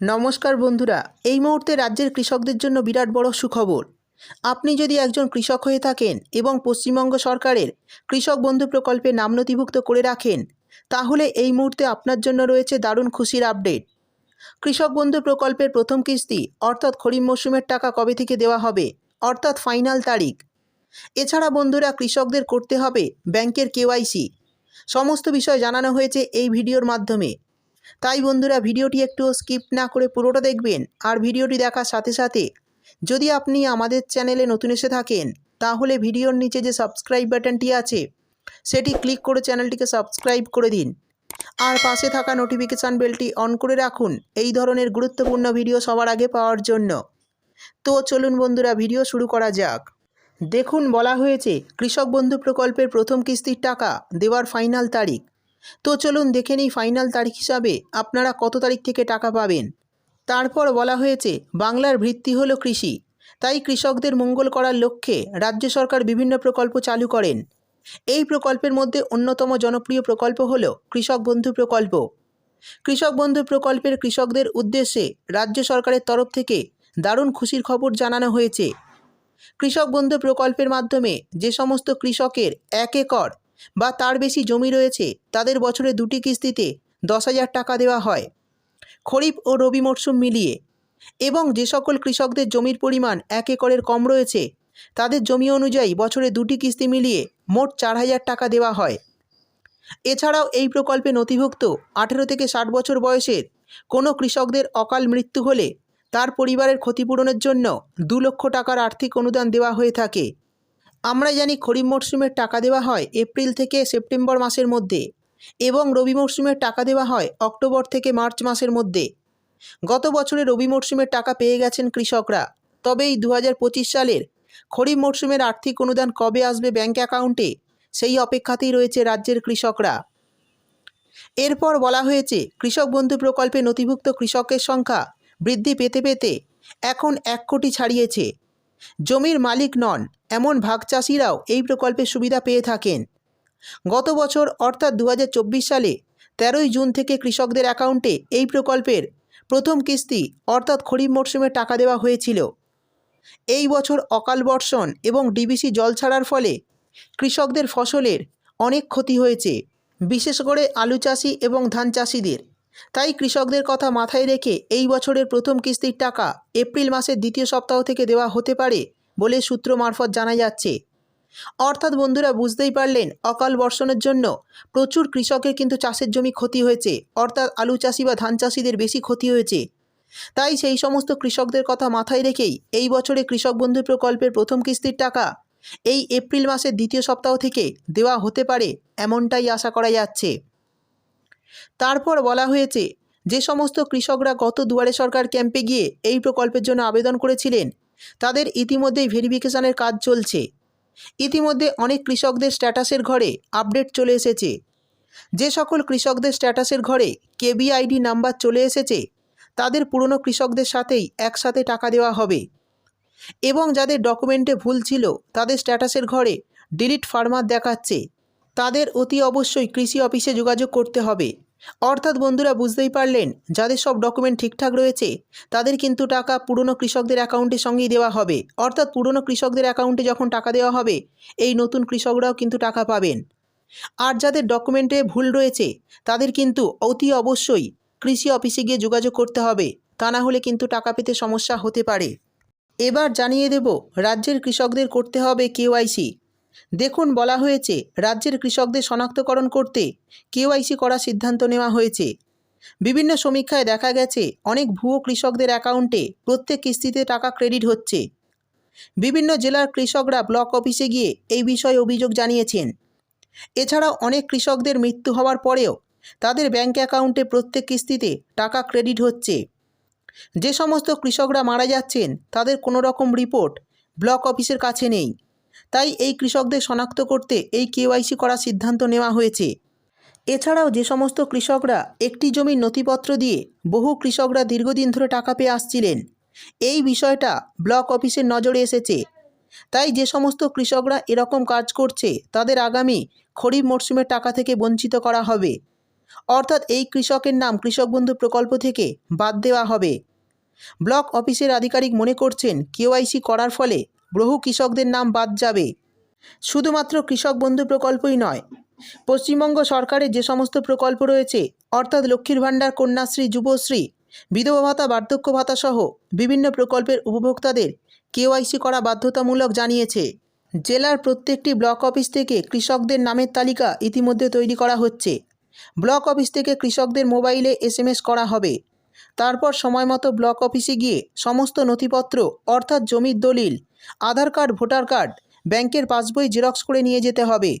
নমস্কার বন্ধুরা, এই মুহূর্তে রাজ্যের কৃষকদের জন্য বিরাট বড় সুখবর। আপনি যদি একজন কৃষক হয়ে থাকেন এবং পশ্চিমবঙ্গ সরকারের কৃষক বন্ধু প্রকল্পে নাম নথিভুক্ত করে রাখেন, তাহলে এই মুহূর্তে আপনার জন্য রয়েছে দারুণ খুশির আপডেট। কৃষক বন্ধু প্রকল্পের প্রথম কিস্তি অর্থাৎ খরিফ মরশুমের টাকা কবে থেকে দেওয়া হবে, অর্থাৎ ফাইনাল তারিখ। এছাড়া বন্ধুরা, কৃষকদের করতে হবে ব্যাংকের কেওয়াইসি। সমস্ত বিষয় জানানো হয়েছে এই ভিডিওর মাধ্যমে। তাই বন্ধুরা ভিডিওটি একটু স্কিপ না করে পুরোটা দেখবেন আর ভিডিওটি দেখার সাথে সাথে যদি আপনি আমাদের চ্যানেলে নতুন এসে থাকেন, তাহলে ভিডিওর নিচে যে সাবস্ক্রাইব বাটনটি আছে, সেটি ক্লিক করে চ্যানেলটিকে সাবস্ক্রাইব করে দিন। আর পাশে থাকা নোটিফিকেশান বেলটি অন করে রাখুন এই ধরনের গুরুত্বপূর্ণ ভিডিও সবার আগে পাওয়ার জন্য। তো চলুন বন্ধুরা, ভিডিও শুরু করা যাক। দেখুন, বলা হয়েছে, কৃষক বন্ধু প্রকল্পের প্রথম কিস্তির টাকা দেওয়ার ফাইনাল তারিখ। তো চলুন দেখে নিই ফাইনাল তারিখ হিসাবে আপনারা কত তারিখ থেকে টাকা পাবেন। তারপর বলা হয়েছে, বাংলার ভিত্তি হলো কৃষি। তাই কৃষকদের মঙ্গল করার লক্ষ্যে রাজ্য সরকার বিভিন্ন প্রকল্প চালু করেন। এই প্রকল্পের মধ্যে অন্যতম জনপ্রিয় প্রকল্প হল কৃষক বন্ধু প্রকল্প। কৃষক বন্ধু প্রকল্পের কৃষকদের উদ্দেশ্যে রাজ্য সরকারের তরফ থেকে দারুণ খুশির খবর জানানো হয়েছে। কৃষক বন্ধু প্রকল্পের মাধ্যমে যে সমস্ত কৃষকের এক একর বা তার বেশি জমি রয়েছে, তাদের বছরে দুটি কিস্তিতে দশ হাজার টাকা দেওয়া হয়। খরিফ ও রবি মরশুম মিলিয়ে। এবং যে সকল কৃষকদের জমির পরিমাণ এক একরের কম রয়েছে, তাদের জমি অনুযায়ী বছরে দুটি কিস্তি মিলিয়ে মোট চার হাজার টাকা দেওয়া হয়। এছাড়াও এই প্রকল্পে নথিভুক্ত আঠেরো থেকে ষাট বছর বয়সের কোনো কৃষকদের অকাল মৃত্যু হলে তার পরিবারের ক্ষতিপূরণের জন্য দু লক্ষ টাকার আর্থিক অনুদান দেওয়া হয়ে থাকে। আমরা জানি খরিফ মরশুমের টাকা দেওয়া হয় এপ্রিল থেকে সেপ্টেম্বর মাসের মধ্যে এবং রবি মরশুমের টাকা দেওয়া হয় অক্টোবর থেকে মার্চ মাসের মধ্যে। গত বছরে রবি মরশুমের টাকা পেয়ে গেছেন কৃষকরা। তবে এই দু হাজার পঁচিশ সালের খরিফ মরশুমের আর্থিক অনুদান কবে আসবে ব্যাঙ্ক অ্যাকাউন্টে, সেই অপেক্ষাতেই রয়েছে রাজ্যের কৃষকরা। এরপর বলা হয়েছে, কৃষক বন্ধু প্রকল্পে নথিভুক্ত কৃষকের সংখ্যা বৃদ্ধি পেতে পেতে এখন এক কোটি ছাড়িয়েছে। জমির মালিক নন, এমন ভাগ চাষিরাও এই প্রকল্পের সুবিধা পেয়ে থাকেন। গত বছর, অর্থাৎ দু হাজার চব্বিশ সালে, তেরোই জুন থেকে কৃষকদের অ্যাকাউন্টে এই প্রকল্পের প্রথম কিস্তি, অর্থাৎ খরিফ মরশুমে টাকা দেওয়া হয়েছিল। এই বছর অকাল বর্ষণ এবং ডিবিসি জল ছাড়ার ফলে কৃষকদের ফসলের অনেক ক্ষতি হয়েছে, বিশেষ করে আলু চাষি এবং ধান চাষিদের। তাই কৃষকদের কথা মাথায় রেখে এই বছরের প্রথম কিস্তির টাকা এপ্রিল মাসের দ্বিতীয় সপ্তাহ থেকে দেওয়া হতে পারে বলে সূত্র মারফত জানা যাচ্ছে। অর্থাৎ বন্ধুরা বুঝতেই পারলেন, অকাল বর্ষণের জন্য প্রচুর কৃষকের কিন্তু চাষের জমি ক্ষতি হয়েছে, অর্থাৎ আলু চাষি বা ধান চাষিদের বেশি ক্ষতি হয়েছে। তাই সেই সমস্ত কৃষকদের কথা মাথায় রেখেই এই বছরে কৃষক বন্ধু প্রকল্পের প্রথম কিস্তির টাকা এই এপ্রিল মাসের দ্বিতীয় সপ্তাহ থেকে দেওয়া হতে পারে, এমনটাই আশা করা যাচ্ছে। তারপর বলা হয়েছে, যে সমস্ত কৃষকরা গত দুয়ারে সরকার ক্যাম্পে গিয়ে এই প্রকল্পের জন্য আবেদন করেছিলেন, তাদের ইতিমধ্যেই ভেরিফিকেশনের কাজ চলছে। ইতিমধ্যে অনেক কৃষকদের স্ট্যাটাসের ঘরে আপডেট চলে এসেছে। যে সকল কৃষকদের স্ট্যাটাসের ঘরে কেবিআইডি নাম্বার চলে এসেছে, তাদের পুরনো কৃষকদের সাথেই একসাথে টাকা দেওয়া হবে। এবং যাদের ডকুমেন্টে ভুল ছিল, তাদের স্ট্যাটাসের ঘরে ডিলিট ফার্মার দেখাচ্ছে। তাদের অতি অবশ্যই কৃষি অফিসে যোগাযোগ করতে হবে। অর্থাৎ বন্ধুরা বুঝতেই পারলেন, যাদের সব ডকুমেন্ট ঠিকঠাক রয়েছে, তাদের কিন্তু টাকা পুরনো কৃষকদের অ্যাকাউন্টের সঙ্গেই দেওয়া হবে। অর্থাৎ পুরনো কৃষকদের অ্যাকাউন্টে যখন টাকা দেওয়া হবে, এই নতুন কৃষকরাও কিন্তু টাকা পাবেন। আর যাদের ডকুমেন্টে ভুল রয়েছে, তাদের কিন্তু অতি অবশ্যই কৃষি অফিসে গিয়ে যোগাযোগ করতে হবে। তা না হলে কিন্তু টাকা পেতে সমস্যা হতে পারে। এবার জানিয়ে দেব, রাজ্যের কৃষকদের করতে হবে কেওয়াইসি। দেখুন বলা হয়েছে, রাজ্যের কৃষকদের শনাক্তকরণ করতে কেওয়াইসি করার সিদ্ধান্ত নেওয়া হয়েছে। বিভিন্ন সমীক্ষায় দেখা গেছে, অনেক ভুয়ো কৃষকদের অ্যাকাউন্টে প্রত্যেক কিস্তিতে টাকা ক্রেডিট হচ্ছে। বিভিন্ন জেলার কৃষকরা ব্লক অফিসে গিয়ে এই বিষয়ে অভিযোগ জানিয়েছেন। এছাড়াও অনেক কৃষকদের মৃত্যু হওয়ার পরেও তাদের ব্যাঙ্ক অ্যাকাউন্টে প্রত্যেক কিস্তিতে টাকা ক্রেডিট হচ্ছে। যে সমস্ত কৃষকরা মারা যাচ্ছেন, তাদের কোনো রকম রিপোর্ট ব্লক অফিসের কাছে নেই। তাই এই কৃষকদের শনাক্ত করতে এই কেওয়াইসি করার সিদ্ধান্ত নেওয়া হয়েছে। এছাড়াও যে সমস্ত কৃষকরা একটি জমির নথিপত্র দিয়ে বহু কৃষকরা দীর্ঘদিন ধরে টাকা পেয়ে আসছিলেন, এই বিষয়টা ব্লক অফিসের নজরে এসেছে। তাই যে সমস্ত কৃষকরা এরকম কাজ করছে, তাদের আগামী খরিফ মরশুমের টাকা থেকে বঞ্চিত করা হবে। অর্থাৎ এই কৃষকের নাম কৃষক বন্ধু প্রকল্প থেকে বাদ দেওয়া হবে। ব্লক অফিসের আধিকারিক মনে করছেন কেওয়াইসি করার ফলে বহু কৃষকদের নাম বাদ যাবে। শুধুমাত্র কৃষক বন্ধু প্রকল্পই নয়, পশ্চিমবঙ্গ সরকারের যে সমস্ত প্রকল্প রয়েছে, অর্থাৎ লক্ষ্মীর ভাণ্ডার, কন্যাশ্রী, যুবশ্রী, বিধবা ভাতা, বার্ধক্য ভাতা সহ বিভিন্ন প্রকল্পের উপভোক্তাদের কেওয়াইসি করা বাধ্যতামূলক জানিয়েছে। জেলার প্রত্যেকটি ব্লক অফিস থেকে কৃষকদের নামের তালিকা ইতিমধ্যে তৈরি করা হচ্ছে। ব্লক অফিস থেকে কৃষকদের মোবাইলে এসএমএস করা হবে। তারপর সময় মতো ব্লক অফিসে গিয়ে সমস্ত নথিপত্র, অর্থাৎ জমির দলিল আধার কার্ড, ভোটার কার্ড, ব্যাংকের পাসবই জেরক্স করে নিয়ে যেতে হবে।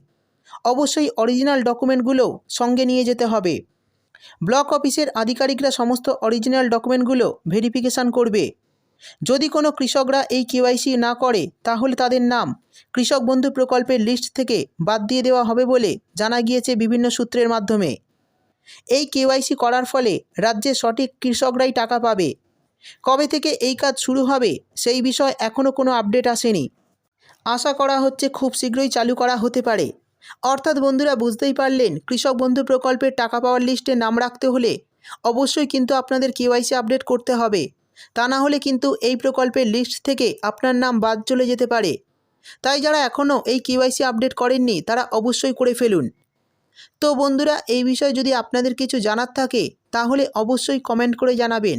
অবশ্যই অরিজিনাল ডকুমেন্টগুলোও সঙ্গে নিয়ে যেতে হবে। ব্লক অফিসের আধিকারিকরা সমস্ত অরিজিনাল ডকুমেন্টগুলো ভেরিফিকেশান করবে। যদি কোনো কৃষকরা এই কেওয়াইসি না করে, তাহলে তাদের নাম কৃষক বন্ধু প্রকল্পের লিস্ট থেকে বাদ দিয়ে দেওয়া হবে বলে জানা গিয়েছে বিভিন্ন সূত্রের মাধ্যমে। এই কেওয়াইসি করার ফলে রাজ্যে সঠিক কৃষকরাই টাকা পাবে। কবে থেকে এই কাজ শুরু হবে, সেই বিষয়ে এখনও কোনো আপডেট আসেনি। আশা করা হচ্ছে খুব শীঘ্রই চালু করা হতে পারে। অর্থাৎ বন্ধুরা বুঝতেই পারলেন, কৃষক বন্ধু প্রকল্পের টাকা পাওয়ার লিস্টে নাম রাখতে হলে অবশ্যই কিন্তু আপনাদের কেওয়াইসি আপডেট করতে হবে। তা না হলে কিন্তু এই প্রকল্পের লিস্ট থেকে আপনার নাম বাদ চলে যেতে পারে। তাই যারা এখনও এই কেওয়াইসি আপডেট করেননি, তারা অবশ্যই করে ফেলুন। তো বন্ধুরা, এই বিষয়ে যদি আপনাদের কিছু জানার থাকে, তাহলে অবশ্যই কমেন্ট করে জানাবেন।